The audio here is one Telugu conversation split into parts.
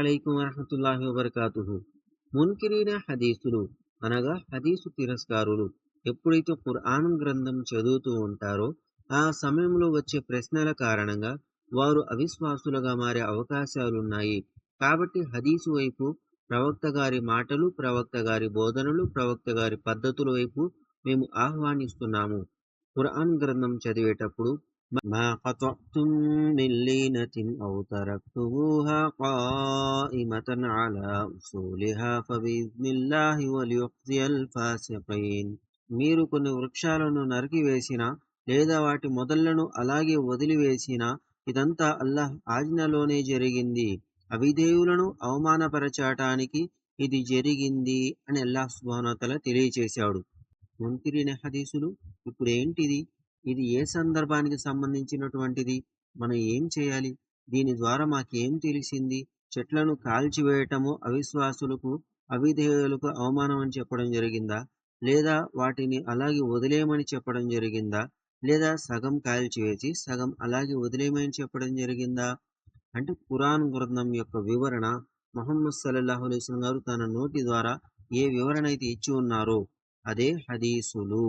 అలైకుం వరహతుల్లాహి వబర్కాతుహు. మున్కిరీన హదీసులు అనగా హదీసు తిరస్కారులు ఎప్పుడైతే ఖురాన్ గ్రంథం చదువుతూ ఉంటారో ఆ సమయంలో వచ్చే ప్రశ్నల కారణంగా వారు అవిశ్వాసులుగా మారే అవకాశాలున్నాయి. కాబట్టి హదీసు వైపు ప్రవక్త గారి మాటలు ప్రవక్త గారి బోధనలు ప్రవక్త గారి పద్ధతుల వైపు మేము ఆహ్వానిస్తున్నాము. ఖురాన్ గ్రంథం చదివేటప్పుడు మా قطعتم من لينة أو تركتموها قائمة على أصولها فبإذن الله وليخزي الفاسقين మీరు కొన్ని వృక్షాలను నరికివేసిన లేదా వాటి మొదళ్లను అలాగే వదిలివేసిన ఇదంతా అల్లాహ్ ఆజ్ఞలోనే జరిగింది అవిధేయులను అవమానపరచటానికి ఇది జరిగింది అని అల్లాహ్ సుబానతల తెలియచేశాడు ముంకిరిన హదీసులు ఇప్పుడు ఏంటిది ఇది ఏ సందర్భానికి సంబంధించినటువంటిది? మనం ఏం చేయాలి? దీని ద్వారా మాకేం తెలిసింది? చెట్లను కాల్చివేయటము అవిశ్వాసులకు అవిధేయులకు అవమానం అని చెప్పడం జరిగిందా? లేదా వాటిని అలాగే వదిలేయమని చెప్పడం జరిగిందా? లేదా సగం కాల్చివేసి సగం అలాగే వదిలేయమని చెప్పడం జరిగిందా? అంటే పురాణ గ్రంథం యొక్క వివరణ మొహమ్మద్ సల్లాహు అలైస్లం గారు తన నోటి ద్వారా ఏ వివరణ అయితే ఇచ్చి ఉన్నారో అదే హదీసులు.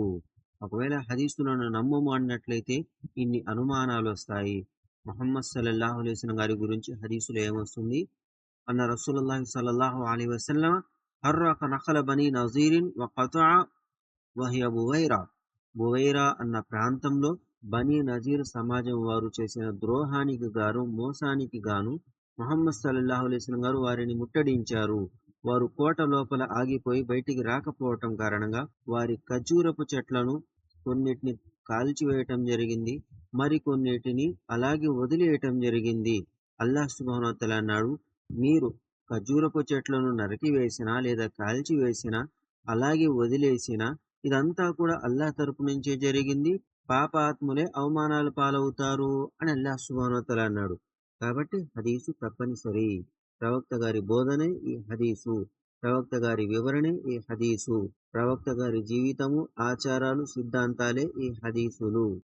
ఒకవేళ హదీసులను నమ్మము అన్నట్లయితే ఇన్ని అనుమానాలు వస్తాయి. మొహమ్మద్ సల్లల్లాహు అలైస్లం గారి గురించి హదీసులు ఏమొస్తుంది? అన్న రసూలల్లాహి సల్లల్లాహు అలీ వసల్లం హర్రక నఖల బనీ నజీరిన్ వ కతా వహియ బువైరా బువైరా అన్న ప్రాంతంలో బనీ నజీర్ సమాజం వారు చేసిన ద్రోహానికి గాను మోసానికి గాను మొహమ్మద్ సల్లల్లాహు అలైస్లం గారు వారిని ముట్టడించారు. వారు కోట లోపల ఆగిపోయి బయటికి రాకపోవటం కారణంగా వారి ఖజూరపు చెట్లను కొన్నిటిని కాల్చివేయటం జరిగింది. మరి కొన్నిటిని అలాగే వదిలేయటం జరిగింది. అల్లా సుబానోత్తల అన్నాడు మీరు ఖజూరపు చెట్లను నరికివేసినా లేదా కాల్చివేసినా అలాగే వదిలేసినా ఇదంతా కూడా అల్లాహ్ తరపు నుంచే జరిగింది. పాపాత్ములే అవమానాలు పాలవుతారు అని అల్లా సుబానోత్తల అన్నాడు. కాబట్టి హదీసు తప్పనిసరి. ప్రవక్త గారి బోధనే ఈ హదీసు. ప్రవక్త గారి వివరణే ఈ హదీసు. ప్రవక్త గారి జీవితము ఆచారాలు సిద్ధాంతాలే ఈ హదీసులు.